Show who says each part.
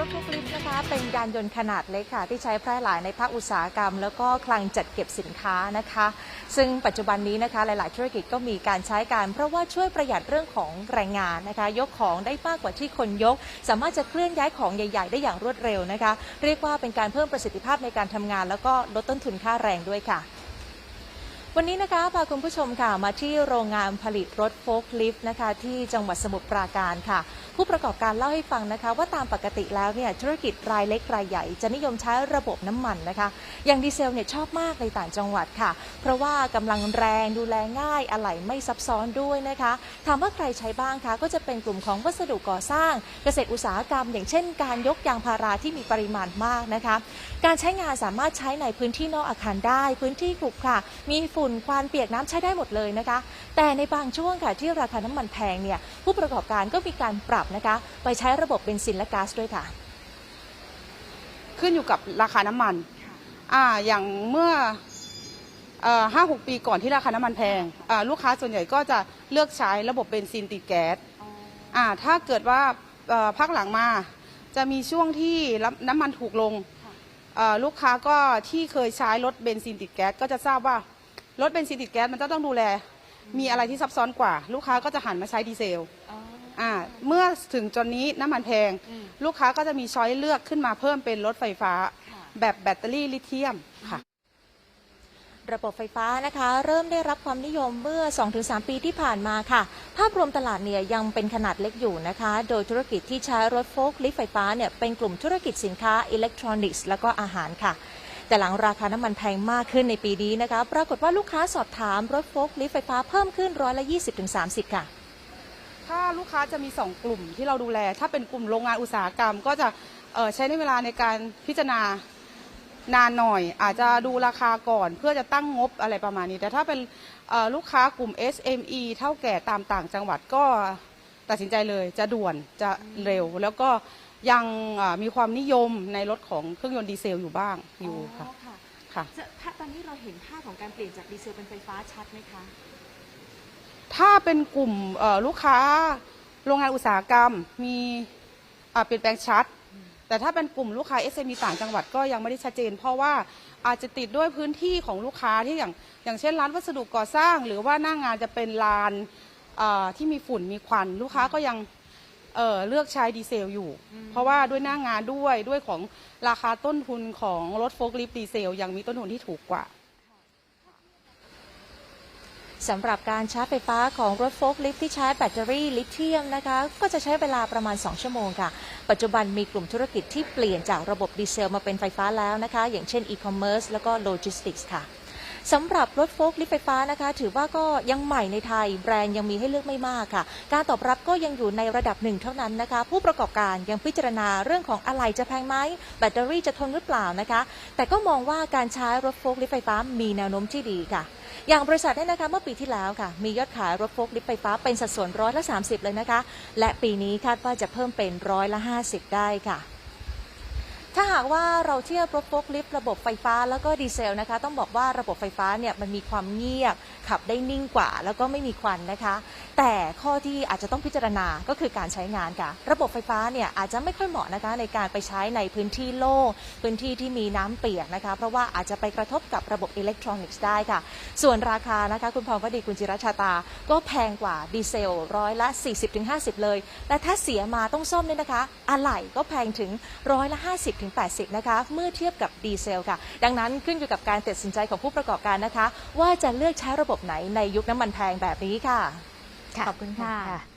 Speaker 1: รถทูบลิปนะคะเป็นยานยนต์ขนาดเล็กค่ะ ที่ใช้แพร่หลายในภาคอุตสาหกรรม แล้วก็คลังจัดเก็บสินค้านะคะ ซึ่งปัจจุบันนี้นะคะหลาย ๆ ธุรกิจก็มีการใช้การ เพราะว่าช่วยประหยัดเรื่องของแรงงานนะคะ ยกของได้มากกว่าที่คนยก สามารถจะเคลื่อนย้ายของใหญ่ ๆ ได้อย่างรวดเร็วนะคะ เรียกว่าเป็นการเพิ่มประสิทธิภาพในการทำงาน แล้วก็ลดต้นทุนค่าแรงด้วยค่ะ วันนี้นะคะพาคุณผู้ชมค่ะมาที่โรงงานผลิตรถโฟล์คลิฟต์นะคะที่จังหวัดสมุทรปราการค่ะ ผู้ประกอบการเล่าให้ฟังนะคะว่าตามปกติแล้วเนี่ยธุรกิจรายเล็กรายใหญ่จะนิยมใช้ระบบน้ำมันนะคะ อย่างดีเซลเนี่ยชอบมากในต่างจังหวัดค่ะ เพราะว่ากำลังแรงดูแลง่ายอะไหล่ไม่ซับซ้อนด้วยนะคะถามว่าใครใช้บ้างคะก็จะเป็นกลุ่มของวัสดุก่อสร้าง เกษตรอุตสาหกรรม อย่างเช่น การยกยางพาราที่มีปริมาณมากนะคะ การใช้งานสามารถใช้ในพื้นที่นอกอาคารได้ พื้นที่ขรุขระมีฝุ่นควันเปียกน้ำใช้ได้หมดเลยนะคะ แต่ในบางช่วงค่ะที่ราคาน้ำมันแพงเนี่ยผู้ประกอบการก็มีการปรับนะคะ ไปใช้ระบบเบนซินและก๊าซด้วยค่ะ
Speaker 2: ขึ้นอยู่กับราคาน้ำมันอ่าอย่างเมื่อห้าหกปีก่อนที่ราคาน้ำมันแพงอ่าลูกค้าส่วนใหญ่ก็จะเลือกใช้ระบบเบนซินติดแก๊สอ่าถ้าเกิดว่าเอ่อพักหลังมาจะมีช่วงที่รับน้ำมันถูกลงเอ่อลูกค้าก็ที่เคยใช้รถเบนซินติดแก๊สก็จะทราบว่า รถเบนซินติดแก๊สมันจะต้องดูแล มีอะไรที่ซับซ้อนกว่า ลูกค้าก็จะหันมาใช้ดีเซลอ่าเมื่อถึงจนนี้น้ำมันแพง
Speaker 1: อืม
Speaker 2: ลูกค้าก็จะมีช้อยเลือกขึ้นมาเพิ่มเป็นรถไฟฟ้า แบบแบตเตอรี่ลิเธียมค่ะ
Speaker 1: ระบบไฟฟ้านะคะ เริ่มได้รับความนิยมเมื่อ 2-3 ปีที่ผ่านมาค่ะ ภาพรวมตลาดเนี่ยยังเป็นขนาดเล็กอยู่นะคะ โดยธุรกิจที่ใช้รถโฟล์คลิฟต์ไฟฟ้าเนี่ยเป็นกลุ่มธุรกิจสินค้าอิเล็กทรอนิกส์ แล้วก็อาหารค่ะ แต่หลังราคาน้ำมันแพงมากขึ้นในปีนี้นะคะ ปรากฏว่าลูกค้าสอบถามรถโฟล์คลิฟต์ไฟฟ้าเพิ่มขึ้นร้อยละ 20-30 ค่ะ
Speaker 2: ถ้าลูกค้าจะมี 2 กลุ่มที่เราดูแล ถ้าเป็นกลุ่มโรงงานอุตสาหกรรม ก็จะใช้ในเวลาในการพิจารณานานหน่อย อาจจะดูราคาก่อนเพื่อจะตั้งงบอะไรประมาณนี้ แต่ถ้าเป็นลูกค้ากลุ่ม SME เท่าแก่ตามต่างจังหวัดก็ตัดสินใจเลยจะด่วนจะเร็วแล้วก็ ยังเอ่อมีความนิยมในรถของเครื่องยนต์ดีเซลอยู่บ้างอยู่ค่ะค่ะ
Speaker 1: ตอนนี้เราเห็นภาพของการเปลี่ยนจากดีเซลเป็นไฟฟ้าชัดไหมคะ
Speaker 2: ถ้าเป็นกลุ่มเอ่อลูกค้าโรงงานอุตสาหกรรมมีอ่าเปลี่ยนแปลงชัด แต่ถ้าเป็นกลุ่มลูกค้า SME ต่างจังหวัดก็ยังไม่ได้ชัดเจน เพราะว่าอาจจะติดด้วยพื้นที่ของลูกค้าที่อย่างอย่างเช่นร้านวัสดุก่อสร้าง หรือว่าหน้างงานจะเป็นลานอ่าที่มีฝุ่นมีควัน ลูกค้าก็ยัง เอ่อเลือกใช้ดีเซลอยู่ เพราะว่าด้วยหน้างงานด้วยด้วยของราคาต้นทุนของรถโฟล์คลิฟต์ดีเซล ยังมีต้นทุนที่ถูกกว่า
Speaker 1: สำหรับการชาร์จไฟฟ้าของรถโฟล์คลิฟต์ที่ใช้แบตเตอรี่ลิเธียมนะคะ ก็จะใช้เวลาประมาณ 2 ชั่วโมงค่ะ ปัจจุบันมีกลุ่มธุรกิจที่เปลี่ยนจากระบบดีเซล มาเป็นไฟฟ้าแล้วนะคะ อย่างเช่นอีคอมเมิร์ซแล้วก็โลจิสติกส์ค่ะ สำหรับรถโฟล์คลิฟต์ไฟฟ้านะคะ ถือว่าก็ยังใหม่ในไทย แบรนด์ยังมีให้เลือกไม่มากค่ะ การตอบรับก็ยังอยู่ในระดับหนึ่งเท่านั้นนะคะ ผู้ประกอบการยังพิจารณาเรื่องของอะไหล่จะแพงไหมแบตเตอรี่จะทนหรือเปล่านะคะ แต่ก็มองว่าการใช้รถโฟล์คลิฟต์ไฟฟ้ามีแนวโน้มที่ดีค่ะอย่างบริษัทเนี่ยนะคะเมื่อปีที่แล้วค่ะ มียอดขายรถโฟล์คลิฟต์ไฟฟ้าเป็นสัดส่วนร้อยละ 30 เลยนะคะ และปีนี้คาดว่าจะเพิ่มเป็นร้อยละ 50 ได้ค่ะ ถ้าหากว่าเราเทียบรถโฟล์คลิฟต์ระบบไฟฟ้าแล้วก็ดีเซลนะคะ ต้องบอกว่าระบบไฟฟ้าเนี่ยมันมีความเงียบ ขับได้นิ่งกว่า แล้วก็ไม่มีควันนะคะ แต่ข้อที่อาจจะต้องพิจารณาก็คือการใช้งานค่ะ ระบบไฟฟ้าเนี่ยอาจจะไม่ค่อยเหมาะนะคะในการไปใช้ในพื้นที่โล่งพื้นที่ที่มีน้ำเปียกนะคะ เพราะว่าอาจจะไปกระทบกับระบบอิเล็กทรอนิกส์ได้ค่ะ ส่วนราคานะคะคุณพรวดีคุณจิรชาตา ก็แพงกว่าดีเซลร้อยละ 40-50 เลยและถ้าเสียมาต้องซ่อมเนี่ยนะคะอะไหล่ก็แพงถึงร้อยละ50-80 นะคะ เมื่อเทียบกับดีเซลค่ะ ดังนั้นขึ้นอยู่กับการตัดสินใจของผู้ประกอบการนะคะ ว่าจะเลือกใช้ระบบไหนในยุคน้ำมันแพงแบบนี้ค่ะ
Speaker 3: ขอบคุณค่ะ